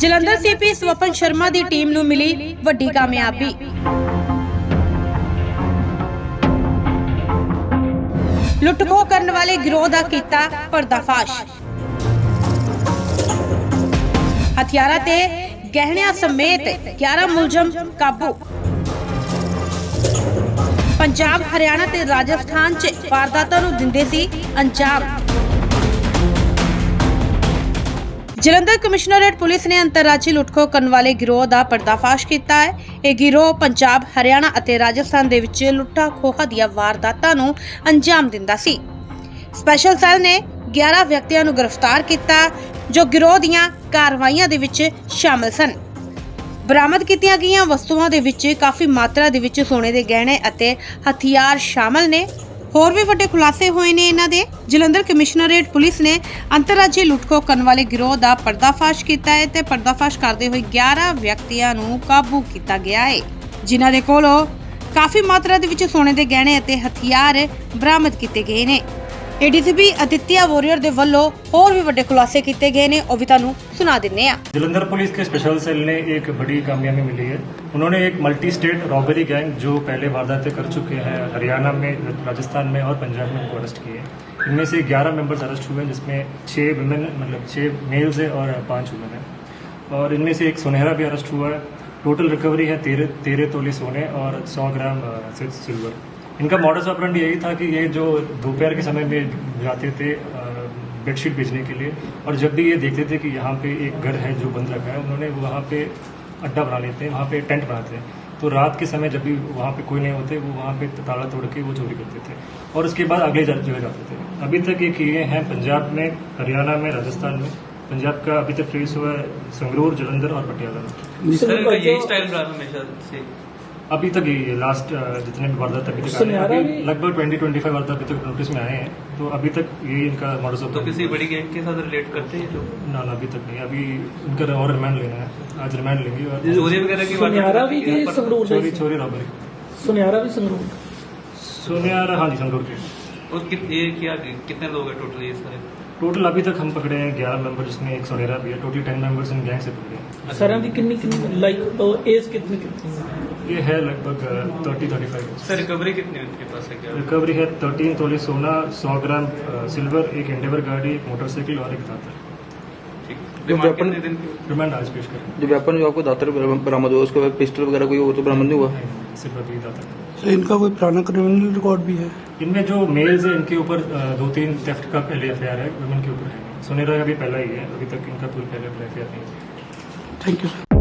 Jalandhar CP Swapan Sharma ਦੀ team ਨੂੰ ਮਿਲੀ ਵੱਡੀ ਕਾਮਯਾਬੀ। ਲੁੱਟਖੋ ਕਰਨ ਵਾਲੇ ਗਿਰੋਹ ਦਾ ਕੀਤਾ ਪਰਦਾਫਾਸ਼। ਹਥਿਆਰਾਂ ਤੇ ਗਹਿਣਿਆਂ ਸਮੇਤ 11 ਮੁਲਜ਼ਮ ਕਾਬੂ। ਪੰਜਾਬ, ਹਰਿਆਣਾ ਤੇ ਰਾਜਸਥਾਨ 'ਚ ਵਾਰਦਾਤਾਂ ਨੂੰ ਦਿੰਦੇ ਸੀ ਅੰਜਾਮ। ਜਲੰਧਰ ਕਮਿਸ਼ਨਰੇਟ ਪੁਲਿਸ ਨੇ ਅੰਤਰਰਾਜੀ ਲੁੱਟਖੋ ਕਰਨ ਵਾਲੇ ਗਿਰੋਹ ਦਾ ਪਰਦਾਫਾਸ਼ ਕੀਤਾ ਹੈ। ਇਹ ਗਿਰੋਹ ਪੰਜਾਬ, ਹਰਿਆਣਾ ਅਤੇ ਰਾਜਸਥਾਨ ਦੇ ਵਿੱਚ ਲੁੱਟਾਂ ਖੋਹਾ ਦੀਆਂ ਵਾਰਦਾਤਾਂ ਨੂੰ ਅੰਜਾਮ ਦਿੰਦਾ ਸੀ। ਸਪੈਸ਼ਲ ਸੈੱਲ ਨੇ 11 ਵਿਅਕਤੀਆਂ ਨੂੰ ਗ੍ਰਿਫਤਾਰ ਕੀਤਾ, ਜੋ ਗਿਰੋਹ ਦੀਆਂ ਕਾਰਵਾਈਆਂ ਦੇ ਵਿੱਚ ਸ਼ਾਮਲ ਸਨ। ਬਰਾਮਦ ਕੀਤੀਆਂ ਗਈਆਂ ਵਸਤੂਆਂ ਦੇ ਵਿੱਚ ਕਾਫੀ ਮਾਤਰਾ ਦੇ ਵਿੱਚ ਸੋਨੇ ਦੇ ਗਹਿਣੇ ਅਤੇ ਹਥਿਆਰ ਸ਼ਾਮਲ ਨੇ। ਹੋਰ ਵੀ ਵੱਡੇ ਖੁਲਾਸੇ ਹੋਏ ਨੇ ਇਹਨਾਂ ਦੇ। ਜਲੰਧਰ ਕਮਿਸ਼ਨਰੇਟ ਪੁਲਿਸ ਨੇ ਅੰਤਰਰਾਜੀ ਲੁੱਟਖੋ ਕਰਨ ਵਾਲੇ ਗਿਰੋਹ ਦਾ ਪਰਦਾਫਾਸ਼ ਕੀਤਾ ਹੈ ਤੇ ਪਰਦਾਫਾਸ਼ ਕਰਦੇ ਹੋਏ 11 ਵਿਅਕਤੀਆਂ ਨੂੰ ਕਾਬੂ ਕੀਤਾ ਗਿਆ ਹੈ। ਜਿਨ੍ਹਾਂ ਦੇ ਕੋਲੋਂ ਕਾਫੀ ਮਾਤਰਾ ਦੇ ਵਿੱਚ ਸੋਨੇ ਦੇ ਗਹਿਣੇ ਅਤੇ ਹਥਿਆਰ ਬਰਾਮਦ ਕੀਤੇ ਗਏ ਨੇ। ਏਡੀਸੀਪੀ ਅਦਿੱਤਿਆ ਵੋਰੀਅਰ ਦੇ ਵੱਲੋਂ ਹੋਰ ਵੀ ਵੱਡੇ ਖੁਲਾਸੇ ਕੀਤੇ ਗਏ ਨੇ ਉਹ ਵੀ ਤੁਹਾਨੂੰ ਸੁਣਾ ਦਿੰਨੇ ਆ जलंधर पुलिस के स्पेशल सेल ने एक बड़ी कामयाबी मिली है उन्होंने एक मल्टी स्टेट रॉबरी गैंग जो पहले वारदातें कर चुके हैं हरियाणा में राजस्थान में और पंजाब में उनको अरेस्ट किए हैं इनमें से 11 मेंबर्स अरेस्ट हुए हैं जिसमें छः वुमेन मतलब छः मेल्स है और पांच वुमेन है और इनमें से एक सुनहरा भी अरेस्ट हुआ है टोटल रिकवरी है तेरह तेरह तोले सोने और सौ ग्राम अ, सिल- सिल्वर इनका मॉडस ऑपरेंड यही था कि ये जो दोपहर के समय में जाते थे बेडशीट बेचने के लिए और जब भी ये देखते थे कि यहाँ पे एक घर है जो बंद रखा है उन्होंने वहाँ पे अड्डा बना लेते हैं वहाँ पे टेंट बनाते हैं। तो रात के समय जब भी वहाँ पे कोई नहीं होते वो वहाँ पे ताला तोड़ के वो चोरी करते थे और उसके बाद अगले जगह जाते थे। अभी तक ये किए हैं पंजाब में हरियाणा में राजस्थान में। पंजाब का अभी तक ट्रेस हुआ है संगरूर जलंधर और पटियाला में। यही स्टाइल रहा हमेशा से। अभी तक ये लास्ट जितने भी वारदात अभी तक लगभग ट्वेंटी ट्वेंटी फाइव वारदात अभी तक नोटिस में आए हैं। तो अभी तक ये इनका मॉडस तो किसी बड़ी गैंग के साथ रिलेट करते हैं जो ना ना अभी तक नहीं। अभी इनका और रिमांड लेना है। आज रिमांड लेंगे और चोरी वगैरह की बात सुनहरा भी कि पर- संगरूर चोरी रॉबरी सुनहरा भी संगरूर। सोनियार हाँ जी संगरूर के। और कित, ये क्या कितने लोग हैं टोटल ये सारे? टोटल अभी तक हम पकड़े हैं ग्यारह मेंबर जिसमें एक सोनेरा भी है। Total ten members in gang से पकड़े हैं। सारा कितनी कितनी लाइक तो एज कितनी कितनी है? ये है लगभग thirty thirty five sir recovery कितनी है उनके पास है क्या? रिकवरी है थर्टीन तोले सोना सौ ग्राम सिल्वर एक एंडेवर गाड़ी एक मोटरसाइकिल और एक दातर। ठीक जो रिमांड आज पेश करें जो वेपन जो आपको दातर बरामद हुआ उसके बाद पिस्टल वगैरह कोई वो तो बरामद नहीं हुआ? सिर्फ़ अभी दातर। तो इनका कोई पुराना क्रिमिनल रिकॉर्ड भी है? इनमें जो मेल्स है इनके ऊपर दो तीन थेफ्ट का पहले एफ़ है वुमेन के ऊपर है। सोनेरा का भी पहला ही है अभी तक इनका कोई पहले एफ़ नहीं है। Thank you sir